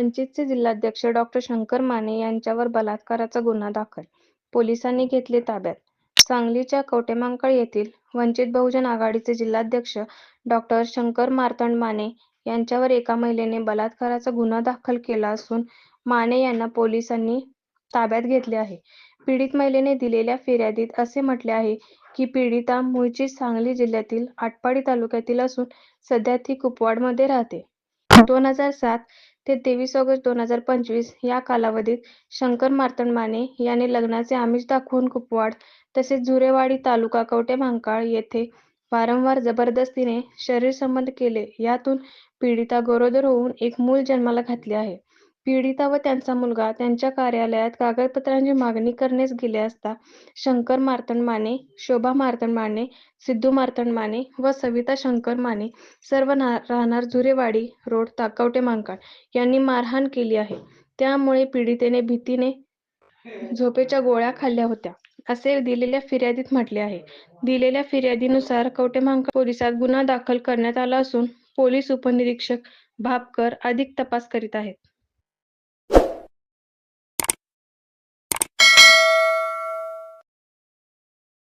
वंचितचे जिल्हाध्यक्ष डॉक्टर शंकर माने यांच्यावर बलात्काराचा गुन्हा दाखल, पोलिसांनी घेतले ताब्यात सांगलीच्या कवटेमांकळ येथील वंचित बहुजन आघाडीचे जिल्हाध्यक्ष डॉक्टर शंकर मार्तंड माने यांच्यावर एका महिलेने बलात्काराचा गुन्हा दाखल केला असून माने यांना पोलिसांनी ताब्यात घेतले आहे. पीडित महिलेने दिलेल्या फिर्यादीत असे म्हटले आहे की, पीडिता मूळची सांगली जिल्ह्यातील आटपाडी तालुक्यातील असून सध्या ती कुपवाडमध्ये राहते. दोन हजार सात ते तेवीस ऑगस्ट दोन हजार पंचवीस या कालावधीत शंकर मार्तंड माने याने लग्नाचे आमिष दाखवून कुपवाड तसेच जुरेवाडी कवटे कवठेमहांकाळ येथे वारंवार जबरदस्तीने शरीर संबंध केले यातून पीडिता गरोदर होऊन एक मूल जन्माला घातले आहे. पीडिता व त्यांचा मुलगा त्यांच्या कार्यालयात कागदपत्रांची मागणी करण्यास गेले असता शंकर मार्तंड माने, शोभा मार्तंड माने, सिद्धू मार्तंड माने व सविता शंकर माने सर्व राहणार जुरेवाडी रोड ताकवटे मांकाळ यांनी मारहाण केली आहे. त्यामुळे पीडितेने भीतीने झोपेच्या गोळ्या खाल्ल्या होत्या, असे दिलेल्या फिर्यादीत म्हटले आहे. दिलेल्या फिर्यादीनुसार कवठेमहांकाळ पोलिसात गुन्हा दाखल करण्यात आला असून पोलीस उपनिरीक्षक भापकर अधिक तपास करीत आहेत.